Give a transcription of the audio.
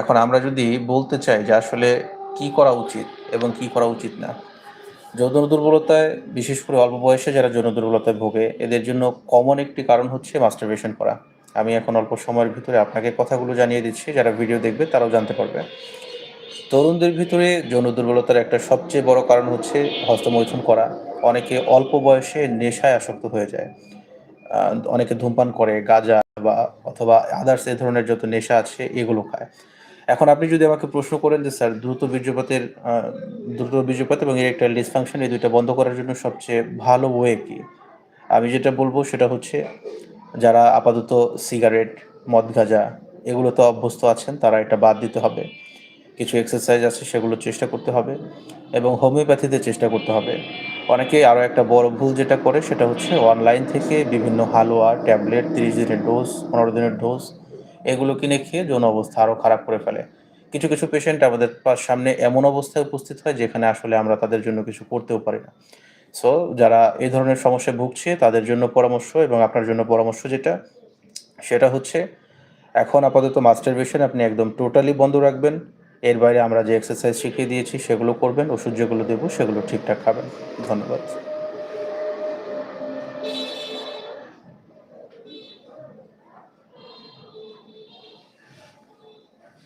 এখন আমরা যদি বলতে চাই যে আসলে কি করা উচিত এবং কি করা উচিত না, যৌন দুর্বলতায়, বিশেষ করে অল্প বয়সে যারা যৌন দুর্বলতায় ভোগে, এদের জন্য কমন একটি কারণ হচ্ছে মাস্টারবেশন করা। আমি এখন অল্প সময়ের ভিতরে আপনাকে কথাগুলো জানিয়ে দিচ্ছি, যারা ভিডিও দেখবে তারাও জানতে পারবে। তরুণদের ভিতরে যৌন দুর্বলতার একটা সবচেয়ে বড় কারণ হচ্ছে হস্তমৈথুন করা। অনেকে অল্প বয়সে নেশায় আসক্ত হয়ে যায়। অনেকে ধূমপান করে, গাঁজা বা অথবা আদার্স এ ধরনের যত নেশা আছে, এগুলো খায়। এখন আপনি যদি আমাকে প্রশ্ন করেন যে, স্যার, দ্রুত বীর্যপাতের দ্রুত বীর্যপাত এবং ইরেকটাইল ডিসফাংশন এই দুইটা বন্ধ করার জন্য সবচেয়ে ভালো ওয়ে কি? আমি যেটা বলব সেটা হচ্ছে, যারা আপাতত সিগারেট মদ গাঁজা, এগুলোতে অভ্যস্ত আছেন, তারা এটা বাদ দিতে হবে। কিছু এক্সারসাইজ আছে, সেগুলো চেষ্টা করতে হবে এবং হোমিওপ্যাথিতে চেষ্টা করতে হবে। অনেকে আরও একটা বড় ভুল যেটা করে, সেটা হচ্ছে অনলাইন থেকে বিভিন্ন হালুয়া, ট্যাবলেট, তিরিশ দিনের ডোজ পনেরো দিনের ডোজ এগুলো কিনে খেয়ে যৌন অবস্থা আরও খারাপ করে ফেলে। কিছু কিছু পেশেন্ট আমাদের সামনে এমন অবস্থায় উপস্থিত হয় যেখানে আসলে আমরা তাদের জন্য কিছু করতেও পারি না। সো যারা এই ধরনের সমস্যায় ভুগছে, তাদের জন্য পরামর্শ এবং আপনার জন্য পরামর্শ যেটা, সেটা হচ্ছে, এখন আপাতত মাস্টারবেশন আপনি একদম টোটালি বন্ধ রাখবেন। এর বাইরে আমরা যে এক্সারসাইজ শিখিয়ে দিয়েছি, সেগুলো করবেন, ওষুধ যেগুলো দেবো, সেগুলো ঠিকঠাক খাবেন। ধন্যবাদ।